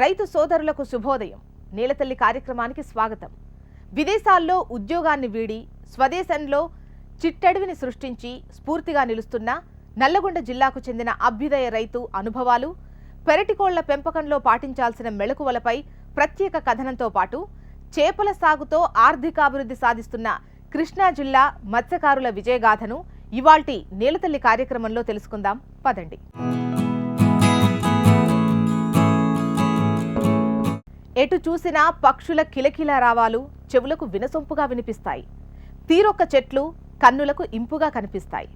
రైతు సోదరులకు శుభోదయం. నీలతల్లి కార్యక్రమానికి స్వాగతం. విదేశాల్లో ఉద్యోగాన్ని వీడి స్వదేశంలో చిట్టడివిని సృష్టించి స్ఫూర్తిగా నిలుస్తున్న నల్లగొండ జిల్లాకు చెందిన అభ్యుదయ రైతు అనుభవాలు పెరటికోళ్ళ పెంపకంలో పాటించాల్సిన మెళకువలపై ప్రత్యేక కథనంతో పాటు చేపల సాగుతో ఆర్థికాభివృద్ధి సాధిస్తున్న కృష్ణా జిల్లా మత్స్యకారుల విజయగాథను ఇవాల్టి నీలతల్లి కార్యక్రమంలో తెలుసుకుందాం. పదండి. ఎటు చూసినా పక్షుల కిలకిల రావాలు చెవులకు వినసొంపుగా వినిపిస్తాయి. తీరొక్క చెట్లు కన్నులకు ఇంపుగా కనిపిస్తాయి.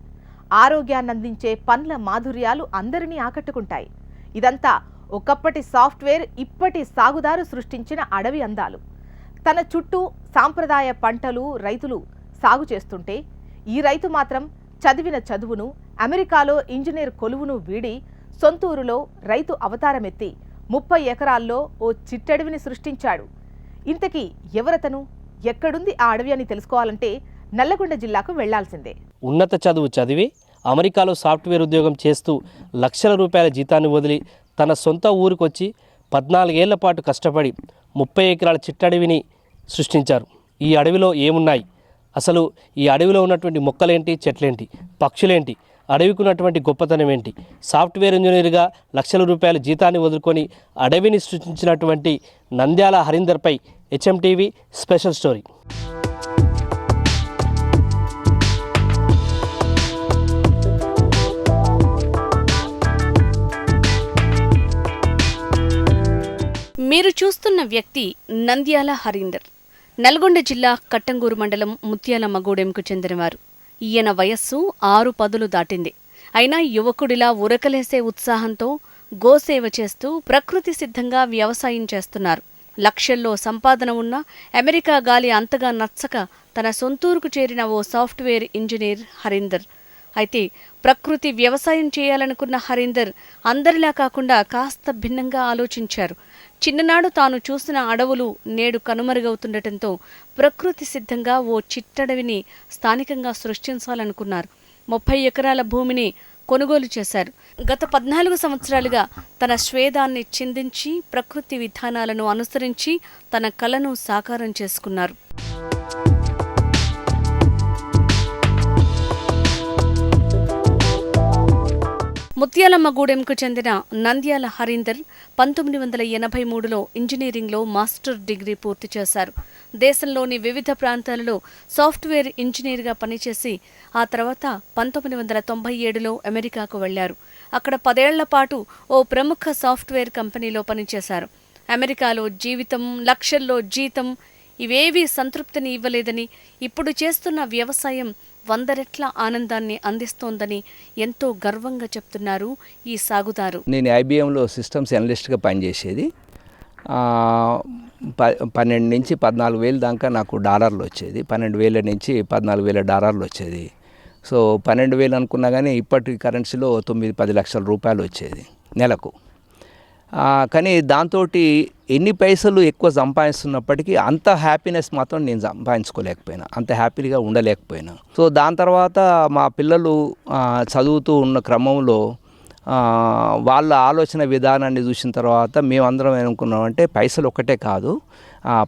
ఆరోగ్యాన్నందించే పండ్ల మాధుర్యాలు అందరినీ ఆకట్టుకుంటాయి. ఇదంతా ఒకప్పటి సాఫ్ట్వేర్ ఇప్పటి సాగుదారు సృష్టించిన అడవి అందాలు. తన చుట్టూ సాంప్రదాయ పంటలు రైతులు సాగు చేస్తుంటే ఈ రైతు మాత్రం చదివిన చదువును అమెరికాలో ఇంజనీర్ కొలువును వీడి సొంతూరులో రైతు అవతారమెత్తి ముప్పై ఎకరాల్లో ఓ చిట్టడవిని సృష్టించాడు. ఇంతకీ ఎవరతను? ఎక్కడుంది ఆ అడవి అని తెలుసుకోవాలంటే నల్లగొండ జిల్లాకు వెళ్ళాల్సిందే. ఉన్నత చదువు చదివి అమెరికాలో సాఫ్ట్వేర్ ఉద్యోగం చేస్తూ లక్షల రూపాయల జీతాన్ని వదిలి తన సొంత ఊరికొచ్చి పద్నాలుగేళ్ళ పాటు కష్టపడి ముప్పై ఎకరాల చిట్టడవిని సృష్టించారు. ఈ అడవిలో ఏమున్నాయి? అసలు ఈ అడవిలో ఉన్నటువంటి మొక్కలేంటి? చెట్లేంటి? పక్షులేంటి? అడవికున్నటువంటి గొప్పతనం ఏంటి? సాఫ్ట్వేర్ ఇంజనీర్గా లక్షల రూపాయల జీతాన్ని వదులుకొని అడవిని సృష్టించినటువంటి నంద్యాల హరీందర్పై హెచ్ఎంటీవీ స్పెషల్ స్టోరీ. మీరు చూస్తున్న వ్యక్తి నంద్యాల హరీందర్. నల్గొండ జిల్లా కట్టంగూరు మండలం ముత్యాల మగూడెంకు చెందినవారు. ఈయన వయస్సు ఆరు పదులు దాటింది. అయినా యువకుడిలా ఉరకలేసే ఉత్సాహంతో గోసేవ చేస్తూ ప్రకృతి సిద్ధంగా వ్యవసాయం చేస్తున్నారు. లక్షల్లో సంపాదన ఉన్న అమెరికా గాలి అంతగా నచ్చక తన సొంతూరుకు చేరిన ఓ సాఫ్ట్వేర్ ఇంజనీర్ హరీందర్. అయితే ప్రకృతి వ్యవసాయం చేయాలనుకున్న హరీందర్ అందరిలా కాకుండా కాస్త భిన్నంగా ఆలోచించారు. చిన్ననాడు తాను చూసిన అడవులు నేడు కనుమరుగవుతుండటంతో ప్రకృతి సిద్ధంగా ఓ చిట్టడవిని స్థానికంగా సృష్టించాలనుకున్నారు. ముప్పై ఎకరాల భూమిని కొనుగోలు చేశారు. గత పద్నాలుగు సంవత్సరాలుగా తన స్వేదాన్ని చిందించి ప్రకృతి విధానాలను అనుసరించి తన కలను సాకారం చేసుకున్నారు. ముత్యాలమ్మగూడెంకు చెందిన నంద్యాల హరీందర్ పంతొమ్మిది వందల ఎనభై మూడులో ఇంజనీరింగ్లో మాస్టర్ డిగ్రీ పూర్తి చేశారు. దేశంలోని వివిధ ప్రాంతాలలో సాఫ్ట్వేర్ ఇంజనీర్గా పనిచేసి ఆ తర్వాత పంతొమ్మిది వందల తొంభై ఏడులో అమెరికాకు వెళ్ళారు అక్కడ పదేళ్ళ పాటు ఓ ప్రముఖ సాఫ్ట్వేర్ కంపెనీలో పనిచేశారు. అమెరికాలో జీవితం లక్షల్లో జీతం ఇవేవీ సంతృప్తిని ఇవ్వలేదని ఇప్పుడు చేస్తున్న వ్యవసాయం వంద రెట్ల ఆనందాన్ని అందిస్తోందని ఎంతో గర్వంగా చెప్తున్నారు ఈ సాగుదారు. నేను ఐబీఎంలో సిస్టమ్స్ అనలిస్ట్గా పనిచేసేది. ప పన్నెండు నుంచి పద్నాలుగు వేలు దాకా నాకు డాలర్లు వచ్చేది. పన్నెండు వేల నుంచి పద్నాలుగు వేల డాలర్లు వచ్చేది. సో పన్నెండు వేలు అనుకున్నా కానీ ఇప్పటి కరెన్సీలో తొమ్మిది పది లక్షల రూపాయలు వచ్చేది నెలకు. కానీ దాంతో ఎన్ని పైసలు ఎక్కువ సంపాదిస్తున్నప్పటికీ అంత హ్యాపీనెస్ మాత్రం నేను సంపాదించుకోలేకపోయినా. అంత హ్యాపీగా ఉండలేకపోయినా. సో దాని తర్వాత మా పిల్లలు చదువుతూ ఉన్న క్రమంలో వాళ్ళ ఆలోచన విధానాన్ని చూసిన తర్వాత మేమందరం ఏమనుకున్నామంటే పైసలు ఒక్కటే కాదు.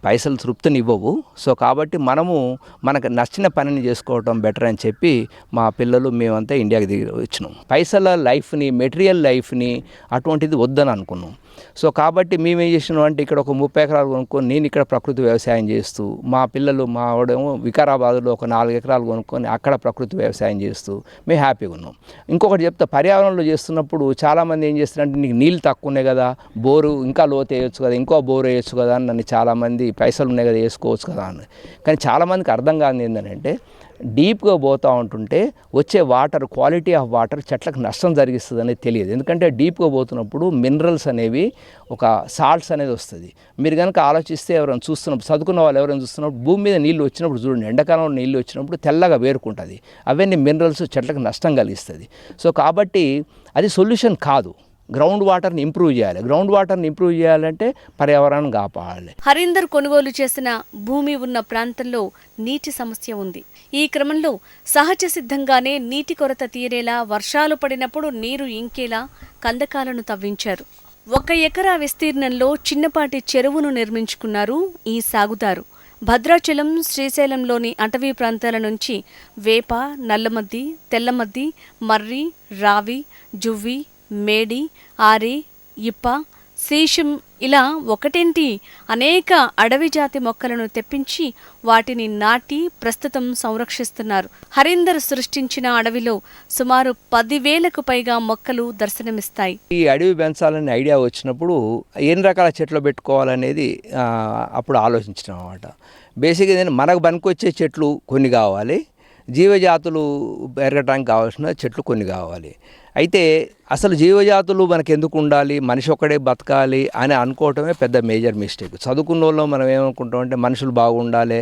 పైసలు తృప్తిని ఇవ్వవు సో కాబట్టి మనము మనకు నచ్చిన పనిని చేసుకోవటం బెటర్ అని చెప్పి మా పిల్లలు మేమంతా ఇండియాకి దిగి వచ్చినాం. పైసల లైఫ్ని మెటీరియల్ లైఫ్ని అటువంటిది వద్దని అనుకున్నాం. సో కాబట్టి మేమేం చేసినాం అంటే ఇక్కడ ఒక ముప్పై ఎకరాలు కొనుక్కొని నేను ఇక్కడ ప్రకృతి వ్యవసాయం చేస్తూ మా పిల్లలు మా ఆవిడేమో వికారాబాద్లో ఒక నాలుగు ఎకరాలు కొనుక్కొని అక్కడ ప్రకృతి వ్యవసాయం చేస్తూ మేము హ్యాపీగా ఉన్నాం. ఇంకొకటి చెప్తా పర్యావరణంలో చేస్తున్నప్పుడు చాలామంది ఏం చేస్తారంటే నీకు నీళ్ళు తక్కువ ఉన్నాయి కదా బోరు ఇంకా లోతు వేయొచ్చు కదా ఇంకో బోరు వేయొచ్చు కదా అని నన్ను చాలామంది పైసలు ఉన్నాయి కదా వేసుకోవచ్చు కదా అని. కానీ చాలామందికి అర్థం కాదు ఏంటంటే డీప్గా పోతూ ఉంటుంటే వచ్చే వాటర్ క్వాలిటీ ఆఫ్ వాటర్ చెట్లకు నష్టం జరిగిస్తుంది అనేది తెలియదు. ఎందుకంటే డీప్గా పోతున్నప్పుడు మినరల్స్ అనేవి ఒక సాల్ట్స్ అనేది వస్తుంది. మీరు కనుక ఆలోచిస్తే ఎవరైనా చూస్తున్నప్పుడు చదువుకున్న వాళ్ళు ఎవరైనా చూస్తున్నప్పుడు భూమి మీద నీళ్ళు వచ్చినప్పుడు చూడండి ఎండాకాలంలో నీళ్ళు వచ్చినప్పుడు తెల్లగా వేరుకుంటుంది. అవన్నీ మినరల్స్ చెట్లకు నష్టం కలిగిస్తుంది. సో కాబట్టి అది సొల్యూషన్ కాదు. గ్రౌండ్ వాటర్ని ఇంప్రూవ్ చేయాలి. గ్రౌండ్ వాటర్ని ఇంప్రూవ్ చేయాలంటే పర్యావరణం కాపాడాలి. హరీందర్ కొనుగోలు చేసిన భూమి ఉన్న ప్రాంతంలో నీటి సమస్య ఉంది. ఈ క్రమంలో సహజ సిద్ధంగానే నీటి కొరత తీరేలా వర్షాలు పడినప్పుడు నీరు ఇంకేలా కందకాలను తవ్వించారు. ఒక ఎకరా విస్తీర్ణంలో చిన్నపాటి చెరువును నిర్మించుకున్నారు ఈ సాగుదారు. భద్రాచలం శ్రీశైలంలోని అటవీ ప్రాంతాల నుంచి వేప నల్లమద్ది తెల్లమద్ది మర్రి రావి జువ్వి మేడి ఆరి ఇప్ప శీషం ఇలా ఒకటేంటి? అనేక అడవి జాతి మొక్కలను తెప్పించి వాటిని నాటి ప్రస్తుతం సంరక్షిస్తున్నారు. హరీందర్ సృష్టించిన అడవిలో సుమారు పదివేలకు పైగా మొక్కలు దర్శనమిస్తాయి. ఈ అడవి పెంచాలనే ఐడియా వచ్చినప్పుడు ఎన్ని రకాల చెట్లు పెట్టుకోవాలనేది అప్పుడు ఆలోచించడం అనమాట బేసిక్గా ఏంటంటే మనకు పనికొచ్చే చెట్లు కొన్ని కావాలి. జీవజాతులు పెరగడానికి కావాల్సిన చెట్లు కొన్ని కావాలి. అయితే అసలు జీవజాతులు మనకు ఎందుకు ఉండాలి? మనిషి ఒక్కడే బతకాలి అని అనుకోవటమే పెద్ద మేజర్ మిస్టేక్. చదువుకున్న వాళ్ళు మనం ఏమనుకుంటాం అంటే మనుషులు బాగుండాలి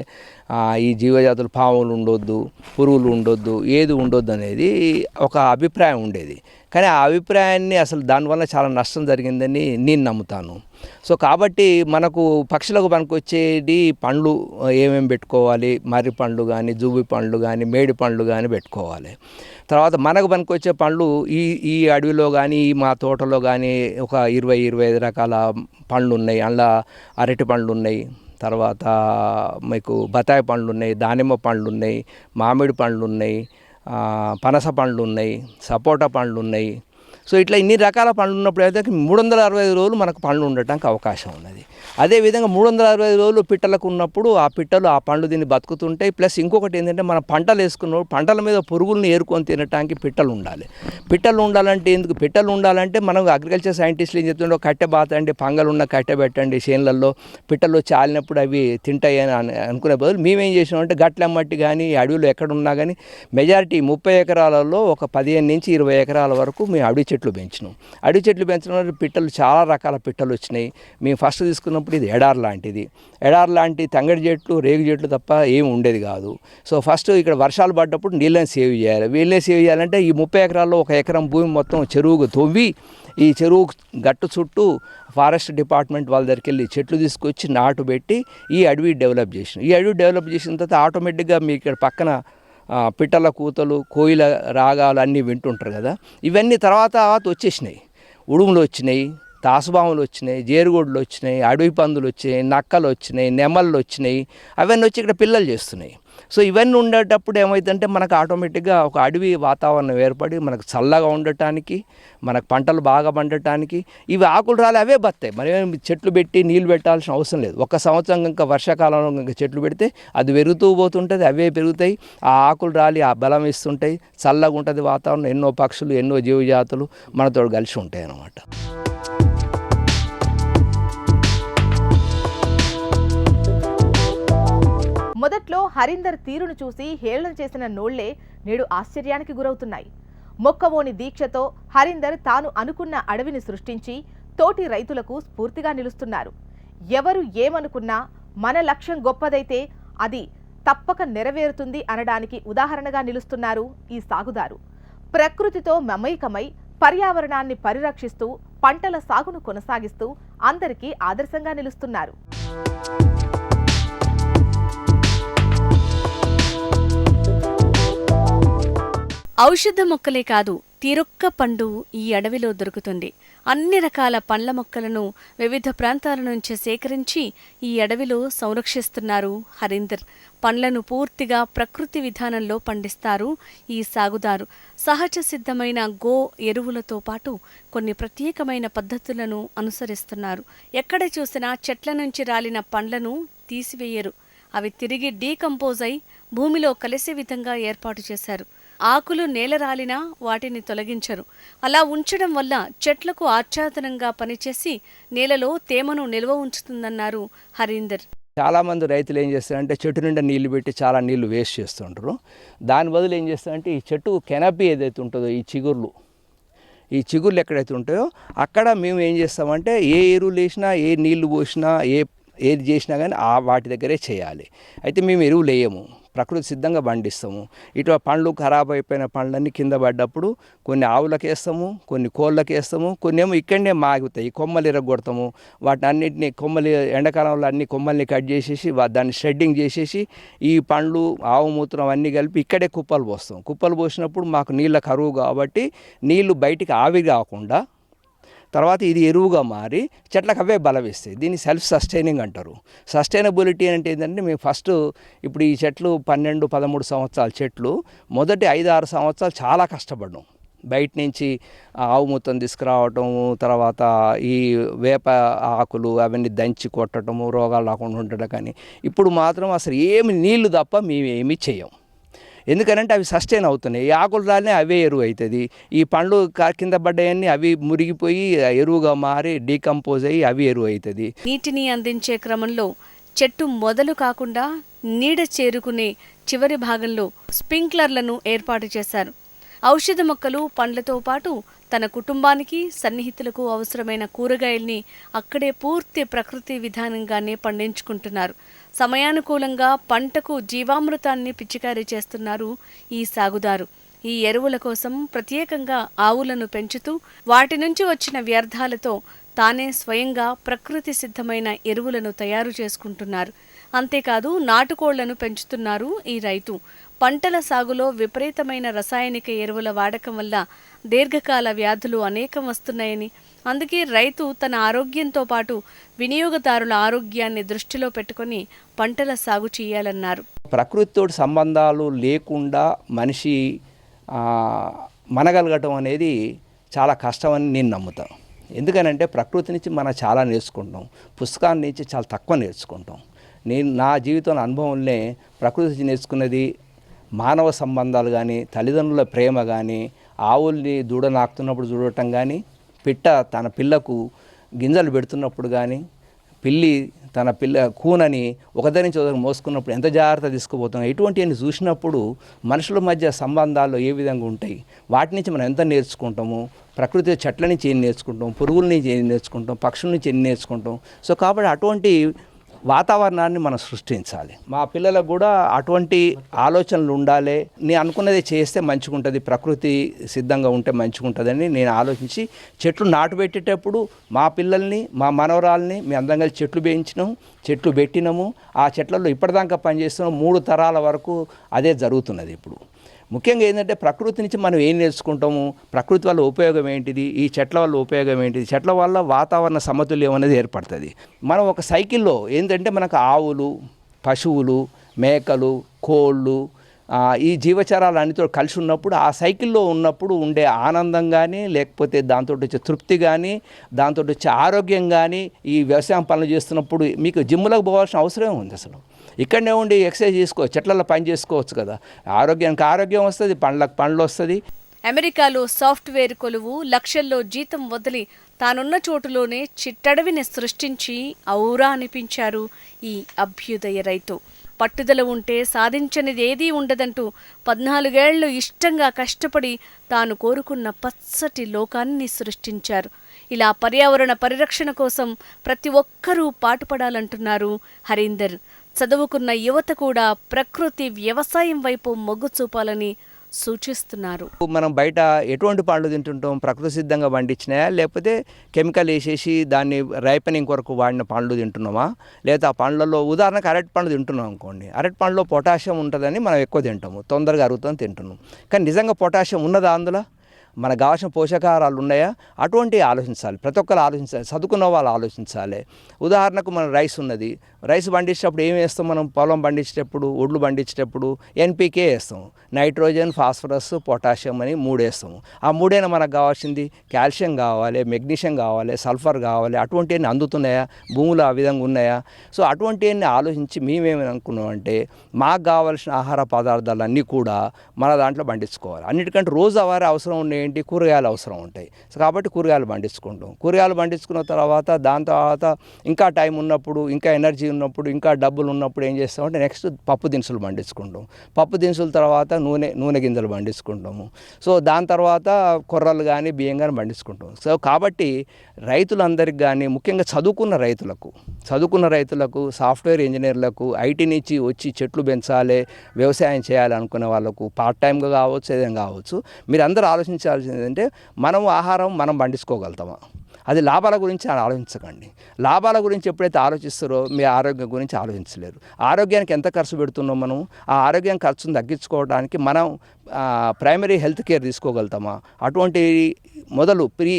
ఈ జీవజాతులు పాములు ఉండొద్దు పురుగులు ఉండొద్దు ఏది ఉండొద్దు అనేది ఒక అభిప్రాయం ఉండేది. కానీ ఆ అభిప్రాయాన్ని అసలు దానివల్ల చాలా నష్టం జరిగిందని నేను నమ్ముతాను. సో కాబట్టి మనకు పక్షులకు పనికొచ్చేది పండ్లు ఏమేమి పెట్టుకోవాలి? మర్రి పండ్లు కానీ జువ్వి పండ్లు కానీ మేడి పండ్లు కానీ పెట్టుకోవాలి. తర్వాత మనకు పనికొచ్చే పండ్లు ఈ ఈ అడవిలో కానీ ఈ మా తోటలో కానీ ఒక ఇరవై ఇరవై ఐదు రకాల పండ్లు ఉన్నాయి అందులో అరటి పండ్లు ఉన్నాయి తర్వాత మీకు బత్తాయి పండ్లు ఉన్నాయి దానిమ్మ పండ్లు ఉన్నాయి మామిడి పండ్లు ఉన్నాయి పనస పండ్లు ఉన్నాయి సపోటా పండ్లు ఉన్నాయి సో ఇట్లా ఇన్ని రకాల పండ్లు ఉన్నప్పుడు అయితే మూడు వందల అరవై ఐదు రోజులు మనకు పండ్లు ఉండటానికి అవకాశం ఉన్నది. అదేవిధంగా మూడు వందల అరవై రోజులు పిట్టలకు ఉన్నప్పుడు ఆ పిట్టలు ఆ పండ్లు దీన్ని బతుకుతుంటాయి ప్లస్ ఇంకొకటి ఏంటంటే మనం పంటలు వేసుకున్నప్పుడు పంటల మీద పురుగుల్ని ఏరుకొని తినటానికి పిట్టలు ఉండాలి. పిట్టలు ఉండాలంటే ఎందుకు? పిట్టలు ఉండాలంటే మనం అగ్రికల్చర్ సైంటిస్టులు ఏం చెప్తుండో కట్టె బాతండి పంగలు ఉన్న కట్టె పెట్టండి చేనులలో పిట్టలు చాలినప్పుడు అవి తింటాయి అని అనుకునే బదులు మేమేం చేసినామంటే గట్లమ్మట్టి కానీ అడవిలో ఎక్కడున్నా కానీ మెజారిటీ ముప్పై ఎకరాలలో ఒక పదిహేను నుంచి ఇరవై ఎకరాల వరకు మేము అడవి చెట్లు పెంచినాం. అడవి చెట్లు పెంచడం వల్ల పిట్టలు చాలా రకాల పిట్టలు వచ్చినాయి. మేము ఫస్ట్ తీసుకున్న చూస్తున్నప్పుడు ఇది ఎడార్ లాంటిది. ఎడార్ లాంటి తంగడి చెట్లు రేగు చెట్లు తప్ప ఏమి ఉండేది కాదు. సో ఫస్ట్ ఇక్కడ వర్షాలు పడ్డప్పుడు నీళ్ళని సేవ్ చేయాలి. వీళ్ళని సేవ్ చేయాలంటే ఈ ముప్పై ఎకరాల్లో ఒక ఎకరం భూమి మొత్తం చెరువుకు తవ్వి ఈ చెరువు గట్టు చుట్టూ ఫారెస్ట్ డిపార్ట్మెంట్ వాళ్ళ దగ్గరికి వెళ్ళి చెట్లు తీసుకొచ్చి నాటు పెట్టి ఈ అడవి డెవలప్ చేసిన. ఈ అడవి డెవలప్ చేసిన తర్వాత ఆటోమేటిక్గా మీ ఇక్కడ పక్కన పిట్టల కూతలు కోయిల రాగాలు అన్నీ వింటుంటారు కదా. ఇవన్నీ తర్వాత వచ్చేసినాయి. ఉడుములు వచ్చినాయి. తాసుబాములు వచ్చినాయి జేరుగుడ్లు వచ్చినాయి అడవి పందులు వచ్చినాయి నక్కలు వచ్చినాయి నెమళ్ళు వచ్చినాయి అవన్నీ వచ్చి ఇక్కడ పిల్లలు చేస్తున్నాయి. సో ఇవన్నీ ఉండేటప్పుడు ఏమవుతుందంటే మనకు ఆటోమేటిక్గా ఒక అడవి వాతావరణం ఏర్పడి మనకు చల్లగా ఉండటానికి మనకు పంటలు బాగా పండటానికి ఇవి ఆకులు రాలి అవే బత్తాయి. మరి చెట్లు పెట్టి నీళ్ళు పెట్టాల్సిన అవసరం లేదు. ఒక సంవత్సరం ఇంకా వర్షాకాలంలో ఇంకా చెట్లు పెడితే అది పెరుగుతూ పోతుంటుంది అవే పెరుగుతాయి. ఆ ఆకులు రాలి ఆ బలం ఇస్తుంటాయి. చల్లగా ఉంటుంది వాతావరణం ఎన్నో పక్షులు ఎన్నో జీవజాతులు మనతో కలిసి ఉంటాయి అన్నమాట మొదట్లో హరీందర్ తీరును చూసి హేళన చేసిన నోళ్ళే నేడు ఆశ్చర్యానికి గురవుతున్నాయి. మొక్కవోని దీక్షతో హరీందర్ తాను అనుకున్న అడవిని సృష్టించి తోటి రైతులకు స్ఫూర్తిగా నిలుస్తున్నారు. ఎవరు ఏమనుకున్నా మన లక్ష్యం గొప్పదైతే అది తప్పక నెరవేరుతుంది అనడానికి ఉదాహరణగా నిలుస్తున్నారు ఈ సాగుదారు. ప్రకృతితో మమైకమై పర్యావరణాన్ని పరిరక్షిస్తూ పంటల సాగును కొనసాగిస్తూ అందరికీ ఆదర్శంగా నిలుస్తున్నారు. ఔషధ మొక్కలే కాదు తీరొక్క పండు ఈ అడవిలో దొరుకుతుంది. అన్ని రకాల పండ్ల మొక్కలను వివిధ ప్రాంతాల నుంచి సేకరించి ఈ అడవిలో సంరక్షిస్తున్నారు హరీందర్. పండ్లను పూర్తిగా ప్రకృతి విధానంలో పండిస్తారు ఈ సాగుదారు. సహజ సిద్ధమైన గో ఎరువులతో పాటు కొన్ని ప్రత్యేకమైన పద్ధతులను అనుసరిస్తున్నారు. ఎక్కడ చూసినా చెట్ల నుంచి రాలిన పండ్లను తీసివేయరు. అవి తిరిగి డీకంపోజ్ అయి భూమిలో కలిసే విధంగా ఏర్పాటు చేశారు. ఆకులు నేలరాలినా వాటిని తొలగించరు. అలా ఉంచడం వల్ల చెట్లకు ఆచ్ఛాదనంగా పనిచేసి నేలలో తేమను నిల్వ ఉంచుతుందన్నారు హరీందర్. చాలామంది రైతులు ఏం చేస్తారంటే చెట్టు నిండా నీళ్ళు పెట్టి చాలా నీళ్ళు వేస్ట్ చేస్తుంటారు. దాని బదులు ఏం చేస్తారంటే ఈ చెట్టు కెనపీ ఏదైతే ఉంటుందో ఈ చిగుర్లు ఈ చిగుర్లు ఎక్కడైతే ఉంటాయో అక్కడ మేము ఏం చేస్తామంటే ఏ ఎరువులు వేసినా ఏ నీళ్ళు పోసినా ఏ ఏది చేసినా కానీ ఆ వాటి దగ్గరే చేయాలి. అయితే మేము ఎరువులు వేయము ప్రకృతి సిద్ధంగా పండిస్తాము. ఇటు పండ్లు ఖరాబ్ అయిపోయిన పండ్లన్నీ కింద పడ్డప్పుడు కొన్ని ఆవులకు వేస్తాము కొన్ని కోళ్ళకి వేస్తాము కొన్ని ఏమో ఇక్కడనే మాగుతాయి కొమ్మలు ఇరగొడతాము. వాటిని అన్నింటినీ కొమ్మలు ఎండాకాలంలో అన్ని కొమ్మల్ని కట్ చేసేసి వా- దాన్ని షెడ్డింగ్ చేసేసి ఈ పండ్లు ఆవు మూత్రం అన్నీ కలిపి ఇక్కడే కుప్పలు పోస్తాం. కుప్పలు పోసినప్పుడు మాకు నీళ్ళ కరువు కాబట్టి నీళ్ళు బయటికి ఆవి కాకుండా తర్వాత ఇది ఎరువుగా మారి చెట్లకు అవే బలవిస్తాయి దీన్ని సెల్ఫ్ సస్టైనింగ్ అంటారు. సస్టైనబిలిటీ అంటే ఏంటంటే మేము ఫస్ట్ ఇప్పుడు ఈ చెట్లు పన్నెండు పదమూడు సంవత్సరాల చెట్లు మొదటి ఐదు ఆరు సంవత్సరాలు చాలా కష్టపడ్డాం. బయట నుంచి ఆవు మూతం తీసుకురావటము తర్వాత ఈ వేప ఆకులు అవన్నీ దంచి కొట్టడము రోగాలు రాకుండా ఉండటం కానీ ఇప్పుడు మాత్రం అసలు ఏమి నీళ్ళు తప్ప మేమేమి చేయము. చేయం ఎందుకనంటే అవి సస్టైన్ అవుతున్నాయి. ఈ ఆకులు రాలనే అవే ఎరువు అవుతుంది ఈ పండ్లు కింద పడ్డాయన్నీ అవి మురిగిపోయి ఎరువుగా మారి డీకంపోజ్ అయ్యి అవి ఎరువు అవుతుంది నీటిని అందించే క్రమంలో చెట్టు మొదలు కాకుండా నీడ చేరుకునే చివరి భాగంలో స్ప్రింక్లర్లను ఏర్పాటు చేశారు. ఔషధ మొక్కలు పండ్లతో పాటు తన కుటుంబానికి సన్నిహితులకు అవసరమైన కూరగాయల్ని అక్కడే పూర్తి ప్రకృతి విధానంగానే పండించుకుంటున్నారు. సమయానుకూలంగా పంటకు జీవామృతాన్ని పిచికారీ చేస్తున్నారు ఈ సాగుదారు. ఈ ఎరువుల కోసం ప్రత్యేకంగా ఆవులను పెంచుతూ వాటి నుంచి వచ్చిన వ్యర్థాలతో తానే స్వయంగా ప్రకృతి సిద్ధమైన ఎరువులను తయారు చేసుకుంటున్నారు. అంతేకాదు నాటుకోళ్ళను పెంచుతున్నారు ఈ రైతు. పంటల సాగులో విపరీతమైన రసాయనిక ఎరువుల వాడకం వల్ల దీర్ఘకాల వ్యాధులు అనేకం వస్తున్నాయని అందుకే రైతు తన ఆరోగ్యంతో పాటు వినియోగదారుల ఆరోగ్యాన్ని దృష్టిలో పెట్టుకొని పంటల సాగు చేయాలన్నారు. ప్రకృతితో సంబంధాలు లేకుండా మనిషి మనగలగటం అనేది చాలా కష్టమని నేను నమ్ముతాను ఎందుకనంటే ప్రకృతి నుంచి మనం చాలా నేర్చుకుంటాం. పుస్తకాన్ని నుంచి చాలా తక్కువ నేర్చుకుంటాం. నేను నా జీవితంలో అనుభవంలోనే ప్రకృతి నుంచి నేర్చుకున్నది మానవ సంబంధాలు కానీ తల్లిదండ్రుల ప్రేమ కానీ ఆవుల్ని దూడ నాకుతున్నప్పుడు చూడటం కానీ పిట్ట తన పిల్లకు గింజలు పెడుతున్నప్పుడు కానీ పిల్లి తన పిల్ల కూనని ఒకదాని నుంచి ఒకరికి మోసుకున్నప్పుడు ఎంత జాగ్రత్త తీసుకుపోతున్నాం? ఇటువంటివన్నీ చూసినప్పుడు మనుషుల మధ్య సంబంధాలు ఏ విధంగా ఉంటాయి? వాటి నుంచి మనం ఎంత నేర్చుకుంటాము? ప్రకృతి చెట్ల నుంచి ఏం నేర్చుకుంటాం? పురుగుల నుంచి ఏం నేర్చుకుంటాం? పక్షుల నుంచి ఏం నేర్చుకుంటాం? సో కాబట్టి అటువంటి వాతావరణాన్ని మనం సృష్టించాలి. మా పిల్లలకు కూడా అటువంటి ఆలోచనలు ఉండాలి. నేను అనుకున్నది చేస్తే మంచిగుంటుంది ప్రకృతి సిద్ధంగా ఉంటే మంచిగుంటుందని నేను ఆలోచించి చెట్లు నాటు పెట్టేటప్పుడు మా పిల్లల్ని మా మనవరాల్ని మేము అందంగా చెట్లు పెంచినాం చెట్లు పెట్టినాము. ఆ చెట్లలో ఇప్పటిదాకా పనిచేస్తున్నాం మూడు తరాల వరకు అదే జరుగుతున్నది ఇప్పుడు. ముఖ్యంగా ఏంటంటే ప్రకృతి నుంచి మనం ఏం నేర్చుకుంటాము? ప్రకృతి వల్ల ఉపయోగం ఏంటిది? ఈ చెట్ల వల్ల ఉపయోగం ఏంటిది? చెట్ల వల్ల వాతావరణ సమతుల్యం అనేది ఏర్పడుతుంది. మనం ఒక సైకిల్లో ఏంటంటే మనకు ఆవులు పశువులు మేకలు కోళ్ళు ఈ జీవచరాలు అన్నితో కలిసి ఉన్నప్పుడు ఆ సైకిల్లో ఉన్నప్పుడు ఉండే ఆనందం కానీ లేకపోతే దాంతో వచ్చే తృప్తి కానీ దాంతో వచ్చే ఆరోగ్యం కానీ ఈ వ్యవసాయం పనులు చేస్తున్నప్పుడు మీకు జిమ్లకు పోవాల్సిన అవసరం ఉంది అసలు. ఇక్కడనే ఉండి ఎక్సర్సైజ్ చేసుకోవచ్చు చెట్లలో పని చేసుకోవచ్చు కదా. ఆరోగ్యానికి ఆరోగ్యం వస్తుంది పండ్లకు పండ్లు వస్తుంది. అమెరికాలో సాఫ్ట్వేర్ కొలువు లక్షల్లో జీతం వదిలి తానున్న చోటులోనే చిట్టడవిని సృష్టించి ఔరా అనిపించారు ఈ అభ్యుదయ రైతు. పట్టుదల ఉంటే సాధించనిది ఏదీ ఉండదంటూ పద్నాలుగేళ్ళు ఇష్టంగా కష్టపడి తాను కోరుకున్న పచ్చటి లోకాన్ని సృష్టించారు. ఇలా పర్యావరణ పరిరక్షణ కోసం ప్రతి ఒక్కరూ పాటుపడాలంటున్నారు హరీందర్. చదువుకున్న యువత కూడా ప్రకృతి వ్యవసాయం వైపు మొగ్గు చూపాలని సూచిస్తున్నారు. మనం బయట ఎటువంటి పండ్లు తింటుంటాం? ప్రకృతి సిద్ధంగా పండించినాయా? లేకపోతే కెమికల్ వేసేసి దాన్ని రైపనింగ్ కొరకు వాడిన పండ్లు తింటున్నామా? లేదా ఆ పండ్లలో ఉదాహరణకు అరటి పండ్లు తింటున్నాం అనుకోండి. అరటి పండ్లో పొటాషియం ఉంటుందని మనం ఎక్కువ తింటాము. తొందరగా అరుగుతాం తింటున్నాం. కానీ నిజంగా పొటాషియం ఉన్నదా అందులో? మనకు కావాల్సిన పోషకాహారాలు ఉన్నాయా? అటువంటి ఆలోచించాలి. ప్రతి ఒక్కరు ఆలోచించాలి చదువుకున్న వాళ్ళు ఆలోచించాలి. ఉదాహరణకు మన రైస్ ఉన్నది. రైస్ పండించేటప్పుడు ఏం వేస్తాం మనం? పొలం పండించేటప్పుడు ఒడ్లు పండించేటప్పుడు ఎన్పికే వేస్తాం. నైట్రోజన్ ఫాస్ఫరస్ పొటాషియం అని మూడు వేస్తాము ఆ మూడైనా మనకు కావాల్సింది? కాల్షియం కావాలి మెగ్నీషియం కావాలి సల్ఫర్ కావాలి. అటువంటివన్నీ అందుతున్నాయా? భూములు ఆ విధంగా ఉన్నాయా? సో అటువంటివన్నీ ఆలోచించి మేమేమని మాకు కావాల్సిన ఆహార పదార్థాలన్నీ కూడా మన దాంట్లో పండించుకోవాలి. అన్నిటికంటే రోజు రోజువారీ అవసరం ఉండే ఏంటి? కూరగాయలు అవసరం ఉంటాయి. సో కాబట్టి కూరగాయలు పండించుకుంటాం. కూరగాయలు పండించుకున్న తర్వాత దాని తర్వాత ఇంకా టైం ఉన్నప్పుడు ఇంకా ఎనర్జీ ఉన్నప్పుడు ఇంకా డబ్బులు ఉన్నప్పుడు ఏం చేస్తామంటే నెక్స్ట్ పప్పు దినుసులు పండించుకుంటాం. పప్పు దినుసుల తర్వాత నూనె నూనె గింజలు పండించుకుంటాము. సో దాని తర్వాత కొర్రలు కానీ బియ్యం కానీ పండించుకుంటాం. సో కాబట్టి రైతులందరికీ కానీ ముఖ్యంగా చదువుకున్న రైతులకు చదువుకున్న రైతులకు సాఫ్ట్వేర్ ఇంజనీర్లకు ఐటీ నుంచి వచ్చి చెట్లు పెంచాలి వ్యవసాయం చేయాలనుకునే వాళ్ళకు పార్ట్ టైంగా కావచ్చు ఏదైనా కావచ్చు మీరు అందరూ ఆలోచించాల్సింది ఏంటంటే మనం ఆహారం మనం పండించుకోగలుగుతామా? అది లాభాల గురించి ఆలోచించకండి. లాభాల గురించి ఎప్పుడైతే ఆలోచిస్తారో మీ ఆరోగ్యం గురించి ఆలోచించలేరు. ఆరోగ్యానికి ఎంత ఖర్చు పెడుతున్నాం మనం? ఆ ఆరోగ్యం ఖర్చును తగ్గించుకోవడానికి మనం ప్రైమరీ హెల్త్ కేర్ తీసుకోగలుగుతామా? అటువంటి మొదలు ప్రీ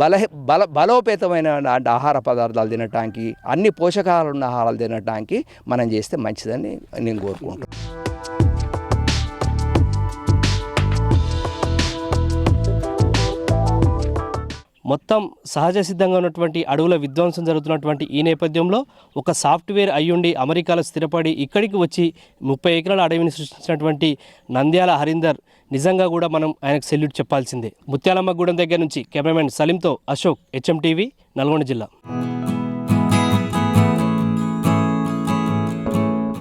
బల బల బలోపేతమైన ఆహార పదార్థాలు తినటానికి అన్ని పోషకాలు ఉన్న ఆహారాలు తినటానికి మనం చేస్తే మంచిదని నేను కోరుకుంటున్నాను. మొత్తం సహజ సిద్ధంగా ఉన్నటువంటి అడవుల విధ్వంసం జరుగుతున్నటువంటి ఈ నేపథ్యంలో ఒక సాఫ్ట్వేర్ అయ్యుండి అమెరికాలో స్థిరపడి ఇక్కడికి వచ్చి ముప్పై ఎకరాల అడవిని సృష్టించినటువంటి నంద్యాల హరీందర్ నిజంగా కూడా మనం ఆయనకు సెల్యూట్ చెప్పాల్సిందే. ముత్యాలమ్మగూడెం దగ్గర నుంచి కెమెరామెన్ సలీంతో అశోక్ హెచ్ఎం టీవీ నల్గొండ జిల్లా.